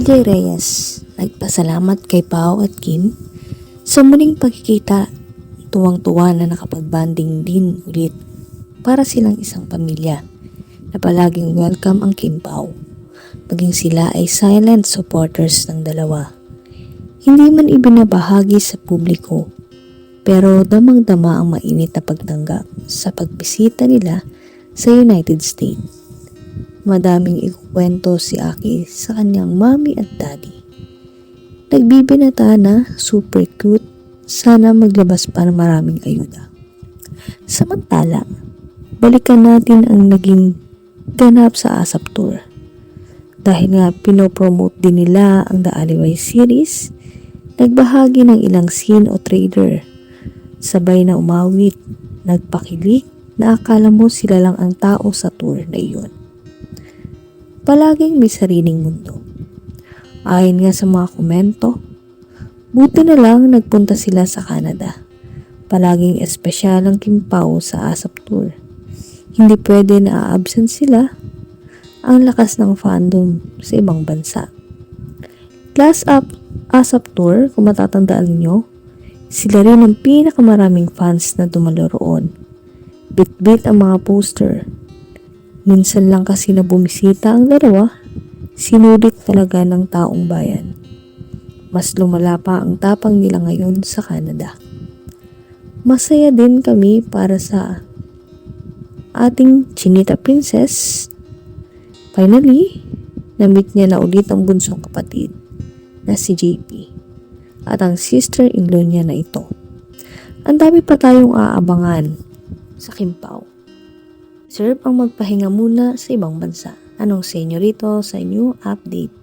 LJ Reyes nagpasalamat kay Pao at Kim sa muling pagkikita. Tuwang-tuwa na nakapag-banding din ulit para silang isang pamilya na palaging welcome ang Kim Pao. Maging sila ay silent supporters ng dalawa. Hindi man ibinabahagi sa publiko pero damang-dama ang mainit na pagtanggap sa pagbisita nila sa United States. Madaming ikukwento si Aki sa kanyang mommy at daddy. Nagbibinata na, super cute, sana maglabas pa ng maraming ayuda. Samantala, balikan natin ang naging ganap sa ASAP Tour. Dahil nga pinopromote din nila ang The Aliway series, nagbahagi ng ilang scene o trailer. Sabay na umawit, nagpakilig na akala mo sila lang ang tao sa tour na iyon. Palaging may sariling mundo. Ayon nga sa mga komento, buti na lang nagpunta sila sa Canada. Palaging espesyal ang Kim Pao sa ASAP Tour. Hindi pwede na absent sila ang lakas ng fandom sa ibang bansa. Class Up ASAP Tour, kung matatandaan ninyo, sila rin ang pinakamaraming fans na dumalo roon. Bit-bit ang mga poster. Minsan lang kasi na bumisita ang dalawa, sinulit talaga ng taong bayan. Mas lumala pa ang tapang nila ngayon sa Canada. Masaya din kami para sa ating Chinita Princess. Finally, na-meet niya na ulit ang bunsong kapatid na si JP at ang sister-in-law niya na ito. Ang dami pa tayong aabangan sa Kimpaw. Serve ang magpahinga muna sa ibang bansa. Anong senyo rito sa new update?